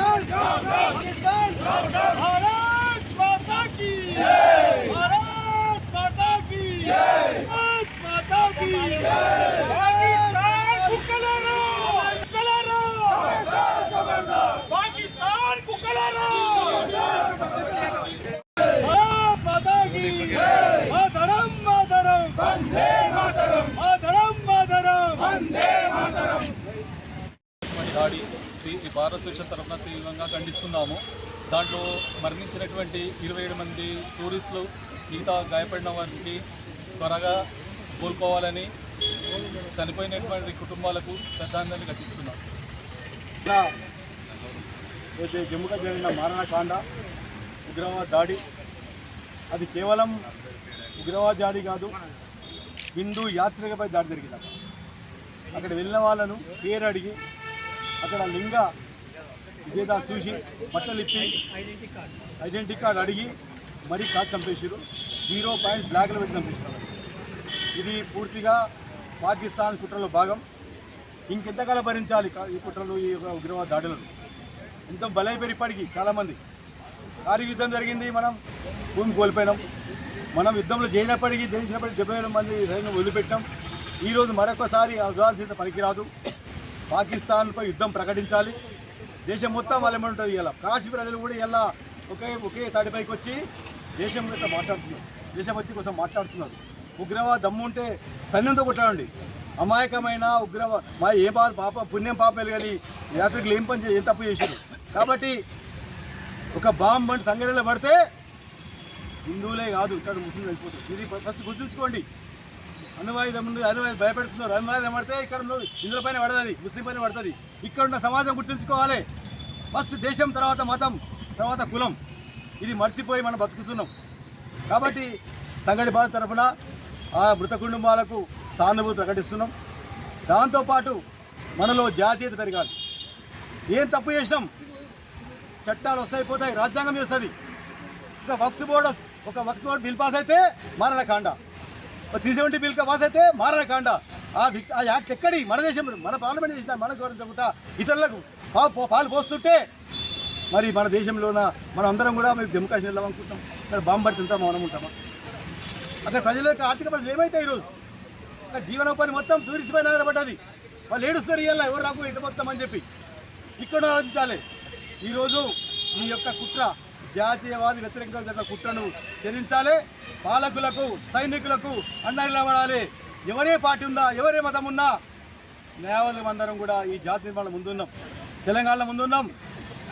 पाकिस्तान దాడి ఈ భారతదేశం తరఫున తీవ్రంగా ఖండిస్తున్నాము. దాంట్లో మరణించినటువంటి ఇరవై ఏడు మంది టూరిస్టులు మిగతా గాయపడిన వారికి త్వరగా కోలుకోవాలని చనిపోయినటువంటి కుటుంబాలకు శ్రద్ధాంజలి ఘటిస్తున్నాం. అయితే జరిగిన మారణకాండ ఉగ్రవాద దాడి అది కేవలం ఉగ్రవాద దాడి కాదు హిందూ యాత్రికపై దాడి జరిగింది అక్కడ వెళ్ళిన వాళ్ళను పేరు అడిగి అక్కడ లింగ ఇదేదా చూసి బట్టలు ఇప్పి ఐడెంటిటీ కార్డు అడిగి మరీ కార్డు చంపేసారు జీరో పాయింట్ బ్లాక్లో పెట్టి చంపేసారు ఇది పూర్తిగా పాకిస్తాన్ కుట్రలో భాగం. ఇంకెంతకాలం భరించాలి ఈ కుట్రలు ఈ యొక్క ఉగ్రవాద దాడులను? ఎంతో బలైపోయి ఇప్పటికీ చాలామంది. కారు యుద్ధం జరిగింది మనం భూమి కోల్పోయినాం. మనం యుద్ధంలో చేయనప్పటికీ జయించినప్పటికీ డెబ్బై మంది సైన్యం వదిలిపెట్టాం ఈరోజు మరొకసారి అవగాల్సిన పనికిరాదు. పాకిస్తాన్పై యుద్ధం ప్రకటించాలి. దేశం మొత్తం వాళ్ళు ఏమంటుంది ఇలా కాశ్మీర్ ప్రజలు కూడా ఇలా ఒకే ఒకే తాడిపైకి వచ్చి దేశం మీద మాట్లాడుతున్నారు. దేశభక్తి కోసం మాట్లాడుతున్నారు. ఉగ్రవాద దమ్ము ఉంటే సైన్యంతో కొట్టాడండి అమాయకమైన ఉగ్రవా మా ఏ బాధ పాప పుణ్యం పాపలు కానీ యాత్రికులు ఏం పని ఏం తప్పు చేశారు కాబట్టి ఒక బాంబ్ బండి సంఘటనలో పడితే హిందువులే కాదు. ఇక్కడ ముస్లింలు వెళ్ళిపోతారు. ఇది ఫస్ట్ గుర్తుంచుకోండి. అనువాయుధం ఉంది అనువాయుధం భయపెడుతున్నారు అనువాయుధం పడితే ఇక్కడ ఇందులో పైన పడుతుంది ముస్లిం పైన పడుతుంది. ఇక్కడ ఉన్న సమాజం గుర్తుంచుకోవాలి. ఫస్ట్ దేశం తర్వాత మతం తర్వాత కులం. ఇది మర్చిపోయి మనం బతుకుతున్నాం. కాబట్టి సంగడి బాధ తరఫున ఆ మృత కుటుంబాలకు సానుభూతి ప్రకటిస్తున్నాం. దాంతోపాటు మనలో జాతీయత పెరగాలి. ఏం తప్పు చేసినాం? చట్టాలు వస్తాయి పోతాయి రాజ్యాంగం చేస్తుంది. ఒక వక్త్ బోర్డు ఒక వక్త్ బోర్డు బిల్ పాస్ అయితే మారణ కాండ. త్రీ సెవెంటీ బిల్ పాస్ అయితే మారణ కాండ. ఆ ఆ యాక్ట్ ఎక్కడి? మన దేశంలో మన పార్లమెంట్ చేసిన మన గౌరవించకుండా ఇతరులకు పాలు పోస్తుంటే మరి మన దేశంలోన మనం అందరం కూడా మేము జమ్మూ కాశ్మీర్ అనుకుంటాం. ఇక్కడ బాంబు పడుతుంటాం మనం ఉంటామా? అక్కడ ప్రజల యొక్క ఆర్థిక పరిస్థితులు ఏమైతాయి ఈరోజు? అక్కడ జీవనోపాధి మొత్తం టూరిస్ట్ పైన ఆధారపడ్డది వాళ్ళు ఏడుస్తారు ఇవాళ ఎవరు రాకు ఇటు మొత్తం అని చెప్పి. ఇక్కడ ఆలోచించాలి. ఈరోజు మీ యొక్క కుట్ర జాతీయవాది వ్యతిరేకంగా జరిగిన కుట్రను చెల్లించాలి పాలకులకు సైనికులకు అండగా నిలబడాలి. ఎవరే పార్టీ ఉందా ఎవరే మతం ఉన్నా న్యాయవాదులం అందరం కూడా ఈ జాతి నిర్మాణం ముందున్నాం తెలంగాణలో ముందున్నాం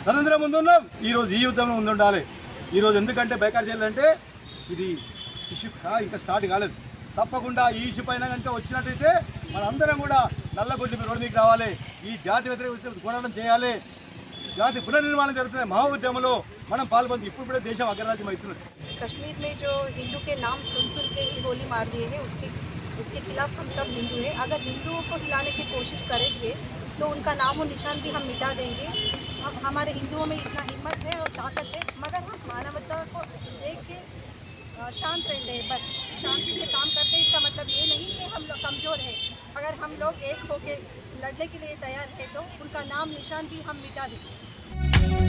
స్వతంత్రం ముందున్నాం ఈరోజు ఈ యుద్ధంలో ముందుండాలి ఈరోజు ఎందుకంటే బైకాట్ చేయాలంటే ఇది ఇష్యూ ఇంకా స్టార్ట్ కాలేదు. తప్పకుండా ఈ ఇష్యూ పైన కనుక వచ్చినట్టయితే మనందరం కూడా నల్లగొడ్డి రోడ్డు మీకు రావాలి. ఈ జాతి వ్యతిరేక పోరాటం చేయాలి. జాతి పునర్నిర్మాణం జరుగుతున్న మహా ఉద్యమంలో మనం పాల్గొంది ఇప్పుడు కూడా దేశం అగ్రరాజ్యం అవుతున్నది कश्मीर में जो हिंदू के नाम सुन सुन के ही गोली मार दिए हैं उसके उसके खिलाफ हम सब हिंदू हैं अगर हिंदुओं को हिलाने की कोशिश करेंगे तो उनका नाम और निशान भी हम मिटा देंगे हम हमारे हिंदुओं में इतना हिम्मत है और ताकत है मगर हम मानवता को देख के अ, शांत रहते हैं बस शांति से काम करते हैं इसका मतलब ये नहीं कि हम लोग कमज़ोर हैं अगर हम लोग एक होके लड़ने के लिए तैयार हैं तो उनका नाम निशान भी हम मिटा देंगे Thank you.